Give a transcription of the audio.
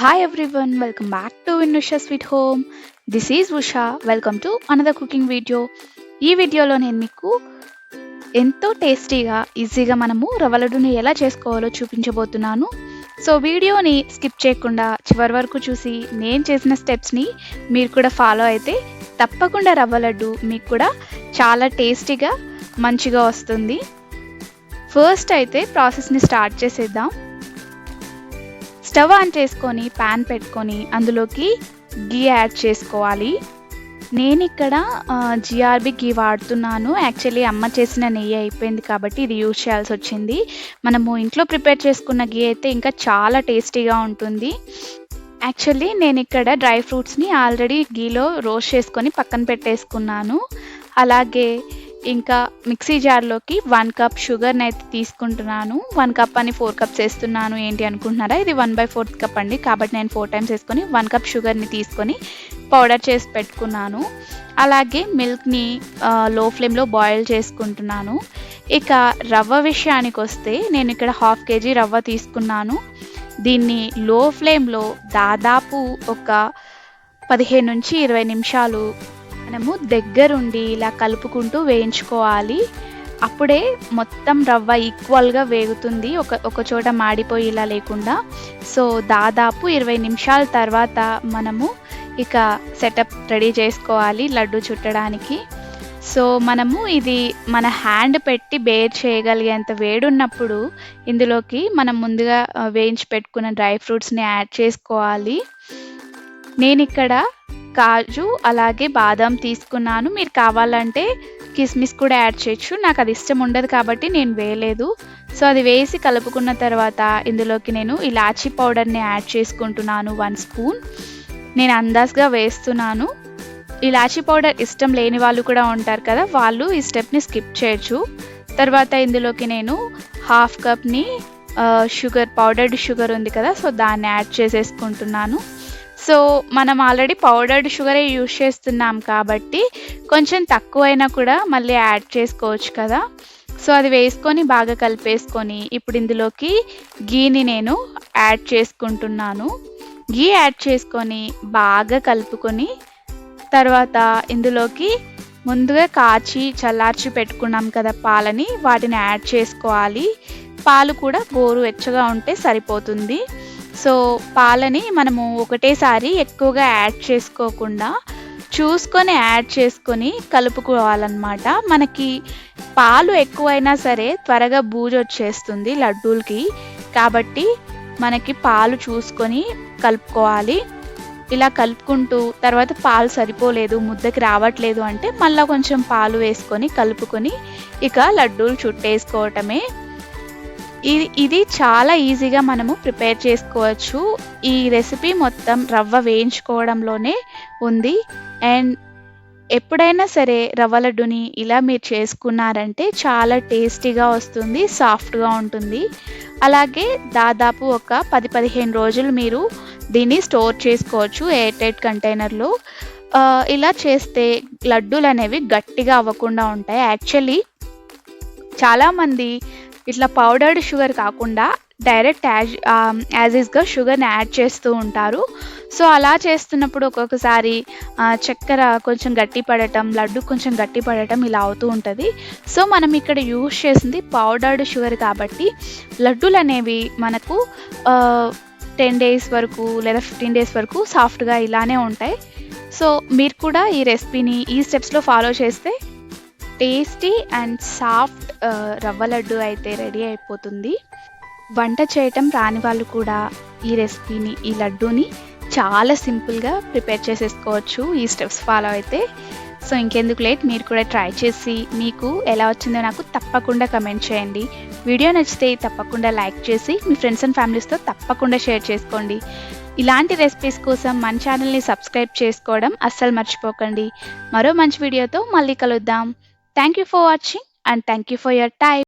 Hi everyone welcome back to Vinnusha sweet home this is Usha welcome to another cooking video ఈ వీడియోలో నేను మీకు ఎంతో టేస్టీగా ఈజీగా మనము రవ్వ లడ్డుని ఎలా చేసుకోవాలో చూపించబోతున్నాను. సో వీడియోని స్కిప్ చేయకుండా చివరి వరకు చూసి నేను చేసిన స్టెప్స్ని మీరు కూడా ఫాలో అయితే తప్పకుండా రవ్వ లడ్డు మీకు కూడా చాలా టేస్టీగా మంచిగా వస్తుంది. ఫస్ట్ అయితే ప్రాసెస్ని స్టార్ట్ చేసేద్దాం. స్టవ్ ఆన్ చేసుకొని ప్యాన్ పెట్టుకొని అందులోకి గీ యాడ్ చేసుకోవాలి. నేను ఇక్కడ జిఆర్బి గీ వాడుతున్నాను. యాక్చువల్లీ అమ్మ చేసిన నెయ్యి అయిపోయింది కాబట్టి ఇది యూజ్ చేయాల్సి వచ్చింది. మనము ఇంట్లో ప్రిపేర్ చేసుకున్న గీ అయితే ఇంకా చాలా టేస్టీగా ఉంటుంది. యాక్చువల్లీ నేను ఇక్కడ డ్రై ఫ్రూట్స్ని ఆల్రెడీ గీలో రోస్ట్ చేసుకొని పక్కన పెట్టేసుకున్నాను. అలాగే ఇంకా మిక్సీ జార్లోకి వన్ కప్ షుగర్ని అయితే తీసుకుంటున్నాను. వన్ కప్ అని ఫోర్ కప్స్ వేస్తున్నాను. ఏంటి అనుకుంటున్నారా? ఇది వన్ బై ఫోర్త్ కప్ అండి. కాబట్టి నేను ఫోర్ టైమ్స్ వేసుకొని వన్ కప్ షుగర్ని తీసుకొని పౌడర్ చేసి పెట్టుకున్నాను. అలాగే మిల్క్ని లో ఫ్లేమ్లో బాయిల్ చేసుకుంటున్నాను. ఇక రవ్వ విషయానికి వస్తే నేను ఇక్కడ హాఫ్ కేజీ రవ్వ తీసుకున్నాను. దీన్ని లో ఫ్లేమ్లో దాదాపు ఒక పదిహేను నుంచి ఇరవై నిమిషాలు మనము దగ్గరుండి ఇలా కలుపుకుంటూ వేయించుకోవాలి. అప్పుడే మొత్తం రవ్వ ఈక్వల్గా వేగుతుంది. ఒక ఒక చోట మాడిపోయి ఇలా లేకుండా. సో దాదాపు ఇరవై నిమిషాల తర్వాత మనము ఇక సెటప్ రెడీ చేసుకోవాలి లడ్డు చుట్టడానికి. సో మనము ఇది మన హ్యాండ్ పెట్టి బేర్ చేయగలిగేంత వేడున్నప్పుడు ఇందులోకి మనం ముందుగా వేయించి పెట్టుకున్న డ్రై ఫ్రూట్స్ని యాడ్ చేసుకోవాలి. నేను ఇక్కడ కాజు అలాగే బాదం తీసుకున్నాను. మీరు కావాలంటే కిస్మిస్ కూడా యాడ్ చేయొచ్చు. నాకు అది ఇష్టం ఉండదు కాబట్టి నేను వేయలేదు. సో అది వేసి కలుపుకున్న తర్వాత ఇందులోకి నేను ఇలాచీ పౌడర్ని యాడ్ చేసుకుంటున్నాను వన్ స్పూన్. నేను అందాజ్గా వేస్తున్నాను. ఇలాచీ పౌడర్ ఇష్టం లేని వాళ్ళు కూడా ఉంటారు కదా వాళ్ళు ఈ స్టెప్ని స్కిప్ చేయొచ్చు. తర్వాత ఇందులోకి నేను హాఫ్ కప్ని షుగర్ పౌడర్డ్ షుగర్ ఉంది కదా సో దాన్ని యాడ్ చేసేసుకుంటున్నాను. సో మనం ఆల్రెడీ పౌడర్డ్ షుగరే యూజ్ చేస్తున్నాం కాబట్టి కొంచెం తక్కువైనా కూడా మళ్ళీ యాడ్ చేసుకోవచ్చు కదా. సో అది వేసుకొని బాగా కలిపేసుకొని ఇప్పుడు ఇందులోకి గీని నేను యాడ్ చేసుకుంటున్నాను. గీ యాడ్ చేసుకొని బాగా కలుపుకొని తర్వాత ఇందులోకి ముందుగా కాచి చల్లార్చి పెట్టుకున్నాం కదా పాలని వాటిని యాడ్ చేసుకోవాలి. పాలు కూడా గోరు వెచ్చగా ఉంటే సరిపోతుంది. సో పాలని మనము ఒకటేసారి ఎక్కువగా యాడ్ చేసుకోకుండా చూసుకొని యాడ్ చేసుకొని కలుపుకోవాలన్నమాట. మనకి పాలు ఎక్కువైనా సరే త్వరగా బూజు వచ్చేస్తుంది లడ్డూలకి. కాబట్టి మనకి పాలు చూసుకొని కలుపుకోవాలి. ఇలా కలుపుకుంటూ తర్వాత పాలు సరిపోలేదు ముద్దకి రావట్లేదు అంటే మళ్ళీ కొంచెం పాలు వేసుకొని కలుపుకొని ఇక లడ్డూలు చుట్టేసుకోవటమే ఇది ఇది చాలా ఈజీగా మనము ప్రిపేర్ చేసుకోవచ్చు. ఈ రెసిపీ మొత్తం రవ్వ వేయించుకోవడంలోనే ఉంది. అండ్ ఎప్పుడైనా సరే రవ్వ లడ్డుని ఇలా మీరు చేసుకున్నారంటే చాలా టేస్టీగా వస్తుంది సాఫ్ట్గా ఉంటుంది. అలాగే దాదాపు ఒక పది పదిహేను రోజులు మీరు దీన్ని స్టోర్ చేసుకోవచ్చు ఎయిర్ టైట్ కంటైనర్లో ఇలా చేస్తే లడ్డూలు అనేవి గట్టిగా అవ్వకుండా ఉంటాయి. యాక్చువల్లీ చాలామంది ఇట్లా పౌడర్డ్ షుగర్ కాకుండా డైరెక్ట్ యాజ్ యాజ్ ఈస్గా షుగర్ని యాడ్ చేస్తూ ఉంటారు. సో అలా చేస్తున్నప్పుడు ఒక్కొక్కసారి చక్కెర కొంచెం గట్టి పడటం లడ్డు కొంచెం గట్టి పడటం ఇలా అవుతూ ఉంటుంది. సో మనం ఇక్కడ యూజ్ చేసింది పౌడర్డ్ షుగర్ కాబట్టి లడ్డూలు అనేవి మనకు టెన్ డేస్ వరకు లేదా ఫిఫ్టీన్ డేస్ వరకు సాఫ్ట్గా ఇలానే ఉంటాయి. సో మీరు కూడా ఈ రెసిపీని ఈ స్టెప్స్లో ఫాలో చేస్తే tasty and soft rava laddu అయితే రెడీ అయిపోతుంది. వంట చేయటం రాని వాళ్ళు కూడా ఈ రెసిపీని ఈ లడ్డూని చాలా సింపుల్గా ప్రిపేర్ చేసేసుకోవచ్చు. ఈ స్టెప్స్ ఫాలో అయితే. సో ఇంకెందుకు లేట్ మీరు కూడా ట్రై చేసి మీకు ఎలా వచ్చిందో నాకు తప్పకుండా కమెంట్ చేయండి. వీడియో నచ్చితే తప్పకుండా లైక్ చేసి మీ ఫ్రెండ్స్ అండ్ ఫ్యామిలీస్తో తప్పకుండా షేర్ చేసుకోండి. ఇలాంటి రెసిపీస్ కోసం మన ఛానల్ని సబ్స్క్రైబ్ చేసుకోవడం అస్సలు మర్చిపోకండి. మరో మంచి వీడియోతో మళ్ళీ కలుద్దాం. Thank you for watching and thank you for your time.